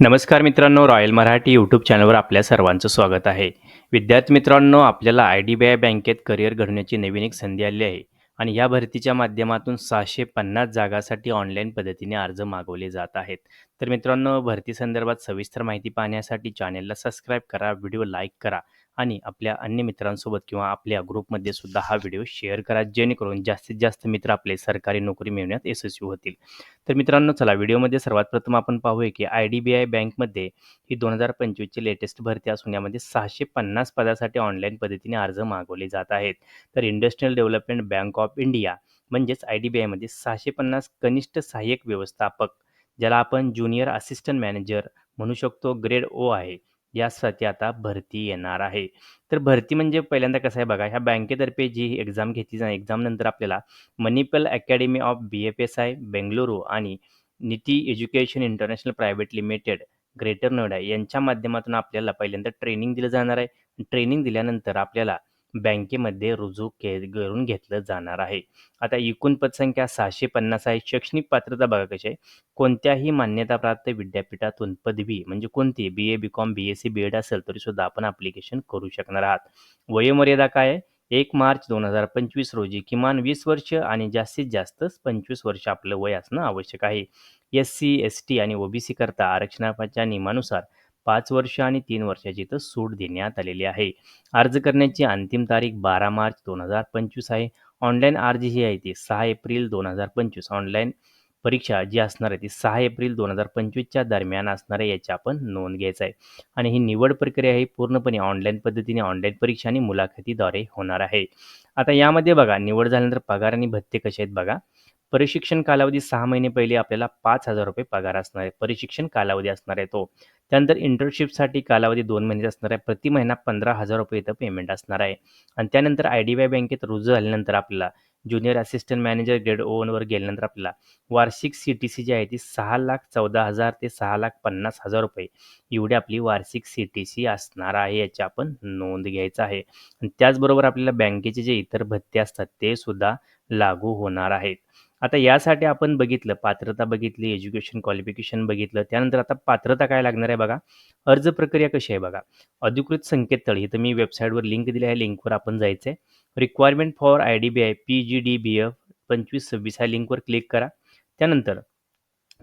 नमस्कार मित्रांनो royal Marathi YouTube चॅनलवर आपल्या सर्वांचं स्वागत आहे. विद्यार्थी मित्रांनो आपल्याला आय डी बी आय बँकेत करिअर घडण्याची नवीन एक संधी आली आहे आणि या भरतीच्या माध्यमातून सहाशे पन्नास जागासाठी ऑनलाईन पद्धतीने अर्ज मागवले जात आहेत. तर मित्रांनो भरती संदर्भात सविस्तर माहिती पाहण्यासाठी चॅनेलला सबस्क्राईब करा व्हिडिओ लाईक करा. आणि आपल्या अन्य मित्रांसोबत किंवा आपल्या ग्रुपमध्ये सुद्धा हा व्हिडिओ शेअर करा जेणेकरून जास्तीत जास्त मित्र आपले सरकारी नोकरी मिळवण्यात यशस्वी होतील. तर मित्रांनो चला व्हिडिओमध्ये सर्वात प्रथम आपण पाहूया की आय डी बी आय बँकमध्ये ही दोन हजार पंचवीसची लेटेस्ट भरती असून यामध्ये सहाशे पन्नास पदासाठी ऑनलाईन पद्धतीने अर्ज मागवले जात आहेत. तर industrial development bank of India म्हणजेच आय डी बी आयमध्ये सहाशे पन्नास कनिष्ठ सहाय्यक व्यवस्थापक ज्याला आपण ज्युनियर असिस्टंट मॅनेजर म्हणू शकतो ग्रेड ओ आहे. यासाठी आता भरती येणार आहे. तर भरती म्हणजे पहिल्यांदा कसं आहे बघा ह्या बँकेतर्फे जी एक्झाम घेतली जाणार एक्झाम नंतर आपल्याला Manipal academy of B F S I Bengaluru आणि NIIT education international private limited greater Noida यांच्या माध्यमातून आपल्याला पहिल्यांदा ट्रेनिंग दिलं जाणार आहे. ट्रेनिंग दिल्यानंतर आपल्याला बँकेमध्ये रुजू के करून घेतलं जाणार आहे. आता एकूण पदसंख्या सहाशे पन्नास आहे. शैक्षणिक पात्रता बघा कशी आहे. कोणत्याही मान्यताप्राप्त विद्यापीठातून पदवी म्हणजे कोणती B A B com B S C B ed असेल तरीसुद्धा आपण ॲप्लिकेशन करू शकणार आहात. वयोमर्यादा काय आहे? एक मार्च दोन हजार पंचवीस रोजी किमान वीस वर्ष आणि जास्तीत जास्त पंचवीस वर्ष आपलं वय असणं आवश्यक आहे. एस सी एस टी आणि ओबीसी करता आरक्षणाच्या नियमानुसार पाच वर्ष आणि तीन वर्षाची इथं सूट देण्यात आलेली आहे. अर्ज करण्याची अंतिम तारीख बारा मार्च दोन हजार पंचवीस आहे. ऑनलाईन अर्ज ही आहे ती सहा एप्रिल दोन हजार पंचवीस. ऑनलाईन परीक्षा जी असणार आहे ती सहा एप्रिल दोन हजार पंचवीसच्या दरम्यान असणार आहे याची आपण नोंद घ्यायचा आहे. आणि ही निवड प्रक्रिया ही पूर्णपणे ऑनलाईन पद्धतीने ऑनलाईन परीक्षा आणि मुलाखतीद्वारे होणार आहे. आता यामध्ये बघा निवड झाल्यानंतर पगार आणि भत्ते कसे आहेत बघा. प्रशिक्षण कालावधी सहा महिने पहिले आपल्याला पाच हजार रुपये पगार असणार आहे. प्रशिक्षण कालावधी असणार आहे तो. त्यानंतर इंटर्नशिपसाठी कालावधी दोन महिने असणार आहे. प्रति महिना पंधरा हजार रुपये इथं पेमेंट असणार आहे. आणि त्यानंतर आय डी वाय बँकेत रुजू झाल्यानंतर आपल्याला ज्युनियर असिस्टंट मॅनेजर ग्रेड ओनवर गेल्यानंतर आपल्याला वार्षिक सी टी सी जी आहे ती सहा लाख चौदा हजार ते सहा लाख पन्नास हजार रुपये एवढी आपली वार्षिक सी टी सी असणार आहे याची आपण नोंद घ्यायचं आहे. आणि त्याचबरोबर आपल्याला बँकेचे जे इतर भत्ते असतात ते सुद्धा लागू होणार आहेत. आता यासाठी आपण बघितलं पात्रता बघितली एज्युकेशन क्वालिफिकेशन बघितलं त्यानंतर आता पात्रता काय लागणार आहे बघा? अर्ज प्रक्रिया कशी आहे बघा? अधिकृत संकेतस्थळ इथं मी वेबसाईटवर लिंक दिली आहे लिंकवर आपण जायचं आहे requirement for I D B I P G D B F पंचवीस सव्वीस ह्या लिंकवर क्लिक करा. त्यानंतर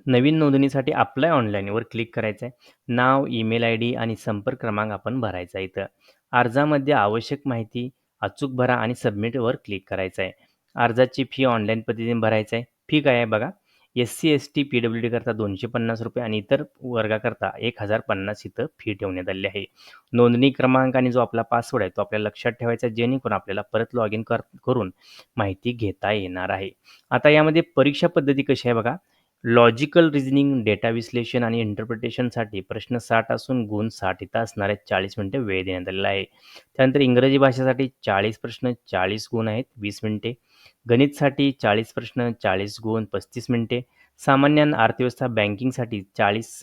नवीन नोंदणीसाठी अप्लाय ऑनलाईनवर क्लिक करायचं आहे नाव ईमेल आय डी आणि संपर्क क्रमांक आपण भरायचा आहे इथं. अर्जामध्ये आवश्यक माहिती अचूक भरा आणि सबमिटवर क्लिक करायचं आहे अर्जाची फी ऑनलाईन पद्धतीने भरायचं आहे. फी काय आहे बघा? S C S T P W D करता दोनशे पन्नास रुपये आणि इतर वर्गाकरता एक हजार पन्नास इथं फी ठेवण्यात आली आहे. नोंदणी क्रमांक आणि जो आपला पासवर्ड आहे तो आपल्याला लक्षात ठेवायचा आहे, जेणेकरून आपल्याला परत लॉग इन कर करून माहिती घेता येणार आहे. आता यामध्ये परीक्षा पद्धती कशी आहे बघा? लॉजिकल रिझनिंग डेटा विश्लेषण आणि इंटरप्रिटेशनसाठी प्रश्न साठ असून गुण साठ इथं असणार आहेत. चाळीस मिनिटे वेळ देण्यात आलेला आहे. त्यानंतर इंग्रजी भाषेसाठी चाळीस प्रश्न चाळीस गुण आहेत वीस मिनिटे. गणितसाठी चाळीस प्रश्न चाळीस गुण पस्तीस मिनिटे. सामान्य अर्थव्यवस्था बँकिंगसाठी चाळीस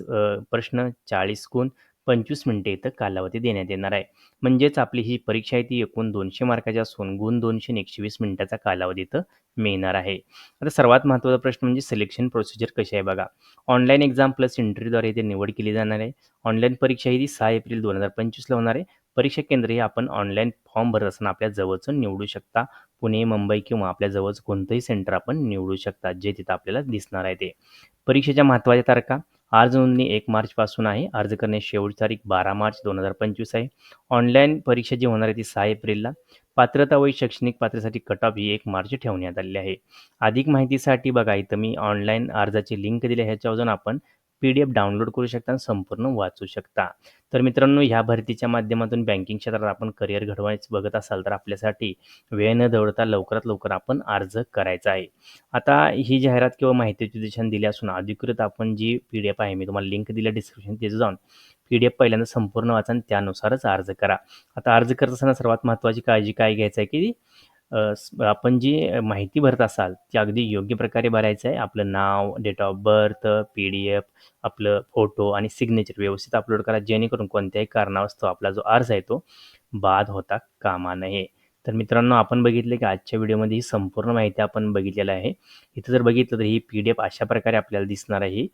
प्रश्न चाळीस गुण पंचवीस मिनिटे इथं कालावधी देण्यात येणार आहे. म्हणजेच आपली ही परीक्षा आहे ती एकूण दोनशे मार्काची असून गुण दोनशे एकशे वीस मिनिटाचा कालावधी इथं मिळणार आहे. आता सर्वात महत्त्वाचा प्रश्न म्हणजे सिलेक्शन प्रोसिजर कशी आहे बघा. ऑनलाईन एक्झाम प्लस इंटरव्ह्यूद्वारे इथे निवड केली जाणार आहे. ऑनलाईन परीक्षा ही ती सहा एप्रिल दोन हजार पंचवीसला होणार आहे. परीक्षा केंद्र हे आपण ऑनलाईन फॉर्म भरत असताना आपल्या जवळचं निवडू शकता. पुणे मुंबई किंवा आपल्या जवळचं कोणतंही सेंटर आपण निवडू शकता जे तिथं आपल्याला दिसणार आहे ते. परीक्षेच्या महत्त्वाच्या तारखा. अर्ज नोंदणी एक मार्चपासून आहे. अर्ज करण्याची शेवटची तारीख बारा मार्च दोन हजार पंचवीस आहे. ऑनलाईन परीक्षा जी होणार आहे ती सहा एप्रिलला. पात्रता व शैक्षणिक पात्रतेसाठी कट ऑफ ही एक मार्च ठेवण्यात आलेली आहे. अधिक माहितीसाठी बघा इथं मी ऑनलाईन अर्जाची लिंक दिली आहे. ह्याच्यावर जाऊन आपण पी डी एफ डाउनलोड करू शकता आणि संपूर्ण वाचू शकता. तर मित्रांनो ह्या भरतीच्या माध्यमातून बँकिंग क्षेत्रात आपण करिअर घडवायचं बघत असाल तर आपल्यासाठी वेळ न दवडता लवकरात लवकर आपण अर्ज करायचा आहे. आता ही जाहिरात किंवा माहितीची दिशा दिली असून अधिकृत आपण जी पी डी एफ आहे मी तुम्हाला लिंक दिल्या डिस्क्रिप्शन तिथे जाऊन पी डी एफ पहिल्यांदा संपूर्ण वाचा आणि त्यानुसारच अर्ज करा. आता अर्ज करत असताना सर्वात महत्त्वाची काळजी काय घ्यायचं आहे की आपण जी माहिती भरत असाल ती अगदी योग्य प्रकारे भरायचं आहे. आपलं नाव date of birth P D F आपलं फोटो आणि सिग्नेचर व्यवस्थित अपलोड करा. जेणेकरून कोणत्याही कारणावस्तव आपला जो अर्ज आहे तो बाद होता कामा नये. तर मित्रांनो आपण बघितलं की आजच्या व्हिडिओमध्ये ही संपूर्ण माहिती आपण बघितलेलं आहे. इथं जर बघितलं तर ही पी डी एफ अशा प्रकारे आपल्याला दिसणार आहे.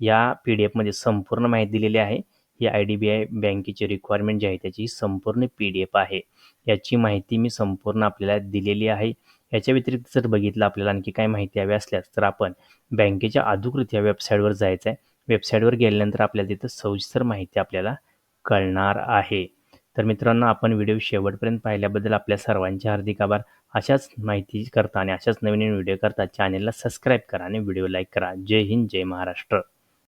या पी डी एफमध्ये संपूर्ण माहिती दिलेली आहे. ही आय डी बी आय बँकेची रिक्वायरमेंट जी आहे त्याची संपूर्ण पी डी एफ आहे. याची माहिती मी संपूर्ण आपल्याला दिलेली आहे. याच्या व्यतिरिक्त जर बघितलं आपल्याला आणखी काय माहिती हवी असल्यास तर आपण बँकेच्या अधिकृत या वेबसाईटवर जायचं आहे वेबसाईटवर गेल्यानंतर आपल्याला तिथं सविस्तर माहिती आपल्याला कळणार आहे. तर मित्रांनो आपण व्हिडिओ शेवटपर्यंत पाहिल्याबद्दल आपल्या सर्वांचे हार्दिक आभार. अशाच माहिती करता आणि अशाच नवीन नवीन व्हिडिओ करता चॅनेलला सबस्क्राईब करा आणि व्हिडिओ लाईक करा. जय हिंद जय महाराष्ट्र.